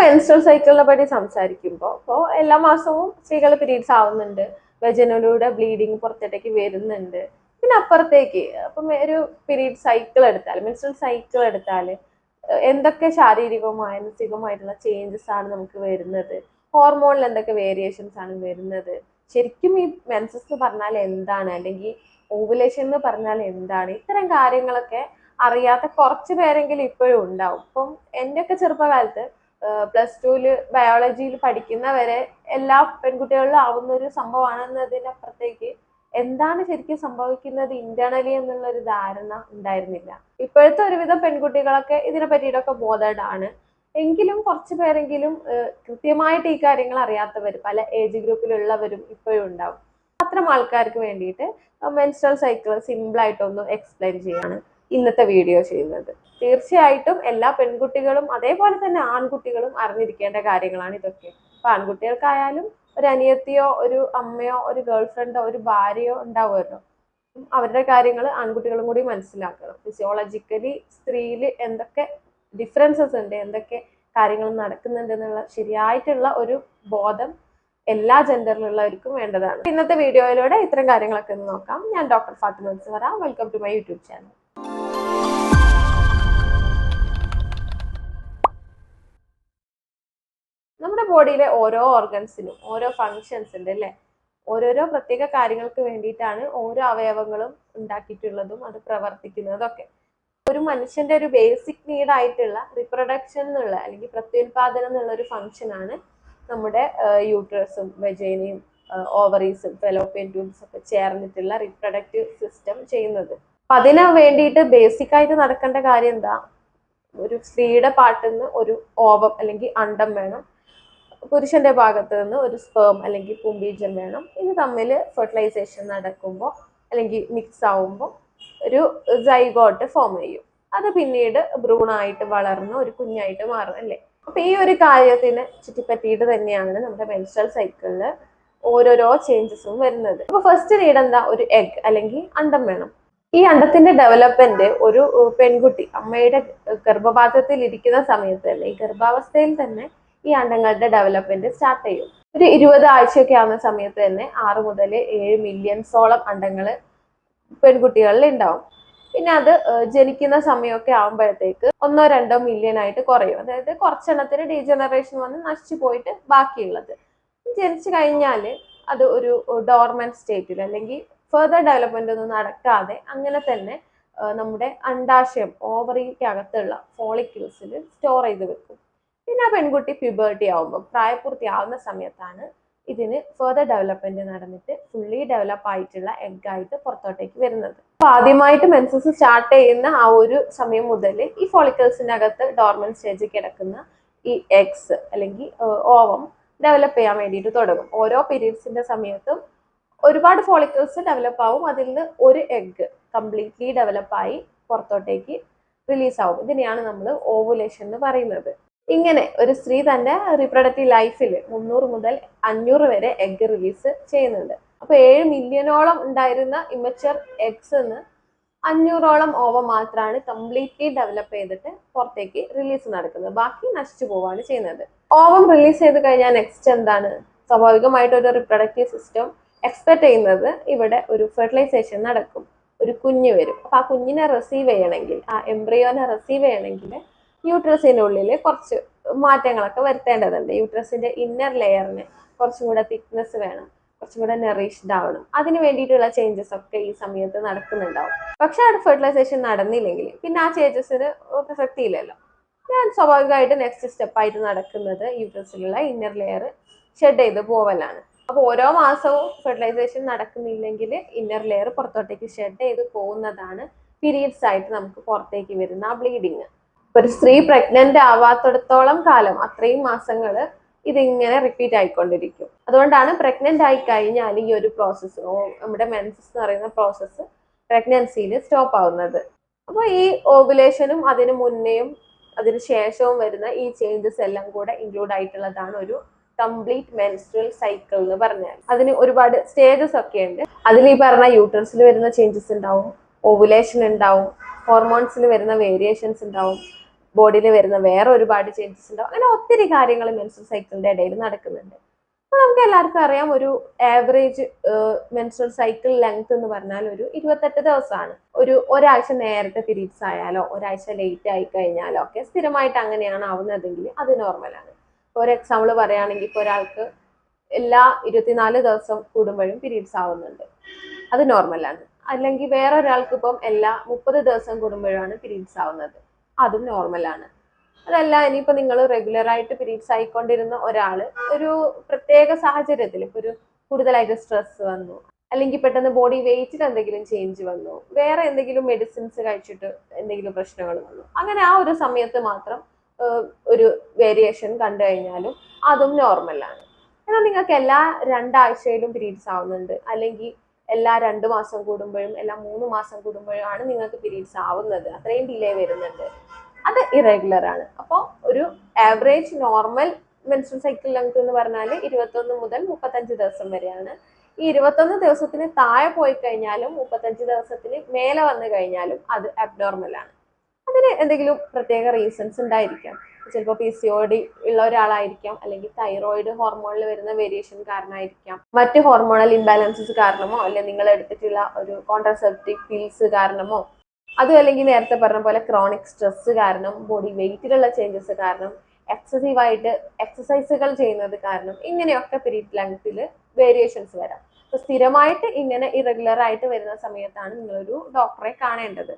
Menstrual സൈക്കിളിനെ പറ്റി സംസാരിക്കുമ്പോൾ ഇപ്പോൾ എല്ലാ മാസവും സ്ത്രീകൾ പീരീഡ്സ് ആവുന്നുണ്ട്. വെജനലിലൂടെ ബ്ലീഡിങ് പുറത്തേക്ക് വരുന്നുണ്ട്. പിന്നെ അപ്പുറത്തേക്ക് അപ്പം ഒരു പീരീഡ് സൈക്കിൾ എടുത്താൽ മെൻസ്ട്രൽ സൈക്കിൾ എടുത്താൽ എന്തൊക്കെ ശാരീരികവും മാനസികവുമായിട്ടുള്ള ചേഞ്ചസ് ആണ് നമുക്ക് വരുന്നത്? ഹോർമോണിൽ എന്തൊക്കെ വേരിയേഷൻസ് ആണ് വരുന്നത്? ശരിക്കും ഈ മെൻസസ് എന്ന് പറഞ്ഞാൽ എന്താണ്? അല്ലെങ്കിൽ ഓവുലേഷൻ എന്ന് പറഞ്ഞാൽ എന്താണ്? ഇത്തരം കാര്യങ്ങളൊക്കെ അറിയാത്ത കുറച്ച് പേരെങ്കിലും ഇപ്പോഴും ഉണ്ടാവും. ഇപ്പം എന്റെയൊക്കെ ചെറുപ്പകാലത്ത് പ്ലസ് ടുവിൽ ബയോളജിയിൽ പഠിക്കുന്നവരെ എല്ലാ പെൺകുട്ടികളിലും ആവുന്ന ഒരു സംഭവമാണെന്നതിനപ്പുറത്തേക്ക് എന്താണ് ശരിക്കും സംഭവിക്കുന്നത് ഇന്റേണലി എന്നുള്ള ഒരു ധാരണ ഉണ്ടായിരുന്നില്ല. ഇപ്പോഴത്തെ ഒരുവിധം പെൺകുട്ടികളൊക്കെ ഇതിനെ പറ്റിയിട്ടൊക്കെ ബോധേഡ് ആണ് എങ്കിലും കുറച്ച് പേരെങ്കിലും കൃത്യമായിട്ട് ഈ കാര്യങ്ങൾ അറിയാത്തവർ പല ഏജ് ഗ്രൂപ്പിലുള്ളവരും ഇപ്പോഴും ഉണ്ടാവും. അത്തരം ആൾക്കാർക്ക് വേണ്ടിയിട്ട് മെൻസ്ട്രൽ സൈക്കിൾ സിമ്പിൾ ആയിട്ടൊന്ന് എക്സ്പ്ലെയിൻ ചെയ്യാണ്. ഇന്നത്തെ വീഡിയോ ചെയ്യുന്നത്. തീർച്ചയായിട്ടും എല്ലാ പെൺകുട്ടികളും അതേപോലെ തന്നെ ആൺകുട്ടികളും അറിഞ്ഞിരിക്കേണ്ട കാര്യങ്ങളാണ് ഇതൊക്കെ. അപ്പൊ ആൺകുട്ടികൾക്കായാലും ഒരു അനിയത്തിയോ ഒരു അമ്മയോ ഒരു ഗേൾ ഫ്രണ്ടോ ഒരു ഭാര്യയോ ഉണ്ടാവുമല്ലോ. അവരുടെ കാര്യങ്ങൾ ആൺകുട്ടികളും കൂടി മനസ്സിലാക്കണം. ഫിസിയോളജിക്കലി സ്ത്രീയിൽ എന്തൊക്കെ ഡിഫറൻസസ് ഉണ്ട് എന്തൊക്കെ കാര്യങ്ങൾ നടക്കുന്നുണ്ട് എന്നുള്ള ശരിയായിട്ടുള്ള ഒരു ബോധം എല്ലാ ജെൻഡറിലുള്ളവർക്കും വേണ്ടതാണ്. ഇന്നത്തെ വീഡിയോയിലൂടെ ഇത്തരം കാര്യങ്ങളൊക്കെ ഒന്ന് നോക്കാം. ഞാൻ ഡോക്ടർ ഫാത്തിമ വരാം welcome to my YouTube channel ബോഡിയിലെ ഓരോ ഓർഗൻസിനും ഓരോ ഫങ്ഷൻസ് ഉണ്ട് അല്ലേ? ഓരോരോ പ്രത്യേക കാര്യങ്ങൾക്ക് വേണ്ടിയിട്ടാണ് ഓരോ അവയവങ്ങളും ഉണ്ടാക്കിയിട്ടുള്ളതും അത് പ്രവർത്തിക്കുന്നതൊക്കെ. ഒരു മനുഷ്യന്റെ ഒരു ബേസിക് നീഡ് ആയിട്ടുള്ള റിപ്രൊഡക്ഷൻ എന്നുള്ള അല്ലെങ്കിൽ പ്രത്യുൽപാദനം എന്നുള്ള ഒരു ഫങ്ഷനാണ് നമ്മുടെ യൂട്രസും വെജൈനയും ഓവറീസും ഫെലോപ്പിയൻ ട്യൂബ്സ് ഒക്കെ ചേർന്നിട്ടുള്ള റിപ്രൊഡക്റ്റീവ് സിസ്റ്റം ചെയ്യുന്നത്. അപ്പൊ അതിന് വേണ്ടിയിട്ട് ബേസിക് ആയിട്ട് നടക്കേണ്ട കാര്യം എന്താ? ഒരു സ്ത്രീയുടെ പാട്ടിൽ നിന്ന് ഒരു ഓവം അല്ലെങ്കിൽ അണ്ടം വേണം. പുരുഷന്റെ ഭാഗത്ത് നിന്ന് ഒരു സ്പേം അല്ലെങ്കിൽ പുംബീജം വേണം. ഇത് തമ്മിൽ ഫെർട്ടിലൈസേഷൻ നടക്കുമ്പോൾ അല്ലെങ്കിൽ മിക്സ് ആവുമ്പോൾ ഒരു ജൈഗോട്ട് ഫോം ചെയ്യും. അത് പിന്നീട് ഭ്രൂണായിട്ട് വളർന്ന് ഒരു കുഞ്ഞായിട്ട് മാറും അല്ലേ? അപ്പൊ ഈ ഒരു കാര്യത്തിന് ചുറ്റിപ്പറ്റിയിട്ട് തന്നെയാണ് നമ്മുടെ മെൻസ്ട്രൽ സൈക്കിളിൽ ഓരോരോ ചേഞ്ചസും വരുന്നത്. അപ്പൊ ഫസ്റ്റ് നീഡ് എന്താ? ഒരു എഗ് അല്ലെങ്കിൽ അണ്ടം വേണം. ഈ അണ്ടത്തിന്റെ ഡെവലപ്മെന്റ് ഒരു പെൺകുട്ടി അമ്മയുടെ ഗർഭപാത്രത്തിൽ ഇരിക്കുന്ന സമയത്ത് തന്നെ ഈ ഗർഭാവസ്ഥയിൽ തന്നെ ഈ അണ്ടങ്ങളുടെ ഡെവലപ്മെന്റ് സ്റ്റാർട്ട് ചെയ്യും. ഒരു ഇരുപത് ആഴ്ചയൊക്കെ ആവുന്ന സമയത്ത് തന്നെ ആറ് മുതൽ ഏഴ് മില്യൺസോളം അണ്ടങ്ങൾ പെൺകുട്ടികളിൽ ഉണ്ടാവും. പിന്നെ അത് ജനിക്കുന്ന സമയമൊക്കെ ആകുമ്പോഴത്തേക്ക് ഒന്നോ രണ്ടോ മില്യൺ ആയിട്ട് കുറയും. അതായത് കുറച്ചെണ്ണത്തിന് ഡീജനറേഷൻ വന്ന് നശിച്ചു പോയിട്ട് ബാക്കിയുള്ളത്. ജനിച്ചു കഴിഞ്ഞാൽ അത് ഒരു ഡോർമെന്റ് സ്റ്റേറ്റിൽ അല്ലെങ്കിൽ ഫെർദർ ഡെവലപ്മെന്റ് ഒന്നും നടക്കാതെ അങ്ങനെ തന്നെ നമ്മുടെ അണ്ടാശയം ഓവറിക്കകത്തുള്ള ഫോളിക്യൂൾസിൽ സ്റ്റോർ ചെയ്ത് വെക്കും. പിന്നെ ആ പെൺകുട്ടി പ്യൂബേർട്ടി ആവുമ്പോൾ പ്രായപൂർത്തിയാവുന്ന സമയത്താണ് ഇതിന് ഫെർദർ ഡെവലപ്മെന്റ് നടന്നിട്ട് ഫുള്ളി ഡെവലപ്പ് ആയിട്ടുള്ള എഗ് ആയിട്ട് പുറത്തോട്ടേക്ക് വരുന്നത്. അപ്പൊ ആദ്യമായിട്ട് മെൻസസ് സ്റ്റാർട്ട് ചെയ്യുന്ന ആ ഒരു സമയം മുതൽ ഈ ഫോളിക്കിൾസിന്റെ അകത്ത് ഡോർമൻ സ്റ്റേജിൽ കിടക്കുന്ന ഈ എഗ്സ് അല്ലെങ്കിൽ ഓവം ഡെവലപ്പ് ചെയ്യാൻ വേണ്ടിയിട്ട് തുടങ്ങും. ഓരോ പീരീഡ്സിന്റെ സമയത്തും ഒരുപാട് ഫോളിക്കിൾസ് ഡെവലപ്പ് ആവും. അതിൽ നിന്ന് ഒരു എഗ് കംപ്ലീറ്റ്ലി ഡെവലപ്പായി പുറത്തോട്ടേക്ക് റിലീസ് ആവും. ഇതിനെയാണ് നമ്മൾ ഓവുലേഷൻ എന്ന് പറയുന്നത്. ഇങ്ങനെ ഒരു സ്ത്രീ തന്റെ റീപ്രൊഡക്റ്റീവ് ലൈഫിൽ മുന്നൂറ് മുതൽ അഞ്ഞൂറ് വരെ എഗ് റിലീസ് ചെയ്യുന്നുണ്ട്. അപ്പൊ ഏഴ് മില്യണോളം ഉണ്ടായിരുന്ന ഇമച്ചർ എഗ്സ് എന്ന് അഞ്ഞൂറോളം ഓവ മാത്രമാണ് കംപ്ലീറ്റ്ലി ഡെവലപ്പ് ചെയ്തിട്ട് പുറത്തേക്ക് റിലീസ് നടക്കുന്നത്. ബാക്കി നശിച്ചു പോവാണ് ചെയ്യുന്നത്. ഓവം റിലീസ് ചെയ്ത് കഴിഞ്ഞാൽ നെക്സ്റ്റ് എന്താണ്? സ്വാഭാവികമായിട്ട് ഒരു റിപ്രൊഡക്റ്റീവ് സിസ്റ്റം എക്സ്പെക്ട് ചെയ്യുന്നത് ഇവിടെ ഒരു ഫെർട്ടിലൈസേഷൻ നടക്കും. ഒരു കുഞ്ഞ് വരും. അപ്പൊ ആ കുഞ്ഞിനെ റിസീവ് ചെയ്യണമെങ്കിൽ ആ എംബ്രിയോനെ റിസീവ് ചെയ്യണമെങ്കിൽ യൂട്രസിന്റെ ഉള്ളിൽ കുറച്ച് മാറ്റങ്ങളൊക്കെ വരുത്തേണ്ടതുണ്ട്. യൂട്രസിന്റെ ഇന്നർ ലെയറിന് കുറച്ചും കൂടെ തിക്നെസ് വേണം കുറച്ചും കൂടെ നെറീഷ്ഡ് ആവണം. അതിന് വേണ്ടിയിട്ടുള്ള ചേഞ്ചസ് ഒക്കെ ഈ സമയത്ത് നടക്കുന്നുണ്ടാവും. പക്ഷെ അവിടെ ഫെർട്ടിലൈസേഷൻ നടന്നില്ലെങ്കിൽ പിന്നെ ആ ചേഞ്ചസിന് പ്രസക്തിയില്ലല്ലോ. ഞാൻ സ്വാഭാവികമായിട്ട് നെക്സ്റ്റ് സ്റ്റെപ്പായിട്ട് നടക്കുന്നത് യൂട്രസിലുള്ള ഇന്നർ ലെയർ ഷെഡ് ചെയ്ത് പോവലാണ്. അപ്പോൾ ഓരോ മാസവും ഫെർട്ടിലൈസേഷൻ നടക്കുന്നില്ലെങ്കിൽ ഇന്നർ ലെയർ പുറത്തോട്ടേക്ക് ഷെഡ് ചെയ്ത് പോകുന്നതാണ് പീരീഡ്സ് ആയിട്ട് നമുക്ക് പുറത്തേക്ക് വരുന്ന ആ ബ്ലീഡിങ് ഒരു സ്ത്രീ പ്രഗ്നന്റ് ആവാത്തിടത്തോളം കാലം അത്രയും മാസങ്ങൾ ഇതിങ്ങനെ റിപ്പീറ്റ് ആയിക്കൊണ്ടിരിക്കും. അതുകൊണ്ടാണ് പ്രഗ്നന്റ് ആയി കഴിഞ്ഞാൽ ഈ ഒരു പ്രോസസ്സ് നമ്മുടെ മെൻസസ് എന്ന് പറയുന്ന പ്രോസസ്സ് പ്രഗ്നൻസിയിൽ സ്റ്റോപ്പ് ആവുന്നത്. അപ്പോൾ ഈ ഓവുലേഷനും അതിന് മുന്നേയും അതിന് ശേഷവും വരുന്ന ഈ ചേഞ്ചസ് എല്ലാം കൂടെ ഇൻക്ലൂഡ് ആയിട്ടുള്ളതാണ് ഒരു കംപ്ലീറ്റ് മെൻസ്ട്രൽ സൈക്കിൾ എന്ന് പറഞ്ഞാൽ അതിന് ഒരുപാട് സ്റ്റേജസ് ഒക്കെ ഉണ്ട്. അതിൽ ഈ പറഞ്ഞ യൂട്രസിൽ വരുന്ന ചേഞ്ചസ് ഉണ്ടാവും ഓവുലേഷൻ ഉണ്ടാവും ഹോർമോൺസിൽ വരുന്ന വേരിയേഷൻസ് ഉണ്ടാവും. ബോഡിയിൽ വരുന്ന വേറെ ഒരുപാട് ചേഞ്ചസ് ഉണ്ടാവും അങ്ങനെ ഒത്തിരി കാര്യങ്ങൾ മെൻസ്ട്രൽ സൈക്കിളിന്റെ ഇടയിൽ നടക്കുന്നുണ്ട്. അപ്പൊ നമുക്ക് എല്ലാവർക്കും അറിയാം ഒരു ആവറേജ് മെൻസ്ട്രൽ സൈക്കിൾ ലെങ്ത് എന്ന് പറഞ്ഞാൽ ഒരു ഇരുപത്തെട്ട് ദിവസമാണ്. ഒരു ഒരാഴ്ച നേരത്തെ പീരീഡ്സ് ആയാലോ ഒരാഴ്ച ലേറ്റ് ആയി കഴിഞ്ഞാലോ ഒക്കെ സ്ഥിരമായിട്ട് അങ്ങനെയാണ് ആവുന്നതെങ്കിൽ അത് നോർമലാണ് ഒരു എക്സാമ്പിൾ പറയുകയാണെങ്കിൽ ഇപ്പോൾ ഒരാൾക്ക് എല്ലാ ഇരുപത്തിനാല് ദിവസം കൂടുമ്പോഴും പീരീഡ്സ് ആവുന്നുണ്ട്. അത് നോർമലാണ് അല്ലെങ്കിൽ വേറെ ഒരാൾക്ക് ഇപ്പം എല്ലാ മുപ്പത് ദിവസം കൂടുമ്പോഴാണ് പീരീഡ്സ് ആവുന്നത്. അതും നോർമലാണ് അതല്ല ഇനിയിപ്പോൾ നിങ്ങൾ റെഗുലറായിട്ട് പീരീഡ്സ് ആയിക്കൊണ്ടിരുന്ന ഒരാൾ ഒരു പ്രത്യേക സാഹചര്യത്തിൽ ഇപ്പോൾ ഒരു കൂടുതലായിട്ട് സ്ട്രെസ് വന്നു അല്ലെങ്കിൽ പെട്ടെന്ന് ബോഡി വെയിറ്റിൽ എന്തെങ്കിലും ചേഞ്ച് വന്നു വേറെ എന്തെങ്കിലും മെഡിസിൻസ് കഴിച്ചിട്ട് എന്തെങ്കിലും പ്രശ്നങ്ങൾ വന്നു അങ്ങനെ ആ ഒരു സമയത്ത് മാത്രം ഒരു വേരിയേഷൻ കണ്ടു കഴിഞ്ഞാലും അതും നോർമലാണ് എന്നാൽ നിങ്ങൾക്ക് എല്ലാ രണ്ടാഴ്ചയിലും പീരീഡ്സ് ആവുന്നുണ്ട് അല്ലെങ്കിൽ എല്ലാ രണ്ടു മാസം കൂടുമ്പോഴും എല്ലാ മൂന്ന് മാസം കൂടുമ്പോഴും ആണ് നിങ്ങൾക്ക് പീരീഡ്സ് ആവുന്നത്. അത്രയും ഡിലേ വരുന്നുണ്ട്. അത് ഇറഗുലർ ആണ്. അപ്പോൾ ഒരു average normal menstrual cycle length എന്ന് പറഞ്ഞാൽ ഇരുപത്തൊന്ന് മുതൽ മുപ്പത്തഞ്ച് ദിവസം വരെയാണ്. ഈ ഇരുപത്തൊന്ന് ദിവസത്തിന് താഴെ പോയി കഴിഞ്ഞാലും മുപ്പത്തഞ്ച് ദിവസത്തിന് മേലെ വന്നു കഴിഞ്ഞാലും അത് അബ്നോർമൽ ആണ്. അതിന് എന്തെങ്കിലും പ്രത്യേക റീസൺസ് ഉണ്ടായിരിക്കാം. ചിലപ്പോൾ പി സി ഒ ഡി ഉള്ള ഒരാളായിരിക്കാം അല്ലെങ്കിൽ തൈറോയിഡ് ഹോർമോണിൽ വരുന്ന വേരിയേഷൻ കാരണമായിരിക്കാം മറ്റ് ഹോർമോണൽ ഇംബാലൻസസ് കാരണമോ അല്ലെങ്കിൽ നിങ്ങൾ എടുത്തിട്ടുള്ള ഒരു കോൺട്രസെപ്റ്റീവ് പിൽസ് കാരണമോ അതും അല്ലെങ്കിൽ നേരത്തെ പറഞ്ഞ പോലെ ക്രോണിക് സ്ട്രെസ് കാരണം ബോഡി വെയിറ്റിലുള്ള ചേഞ്ചസ് കാരണം എക്സസീവ് ആയിട്ട് എക്സസൈസുകൾ ചെയ്യുന്നത് കാരണം ഇങ്ങനെയൊക്കെ പീരീഡ് ലെങ്ത്തിൽ വേരിയേഷൻസ് വരാം. സ്ഥിരമായിട്ട് ഇങ്ങനെ ഇറഗുലർ ആയിട്ട് വരുന്ന സമയത്താണ് നിങ്ങളൊരു ഡോക്ടറെ കാണേണ്ടത്.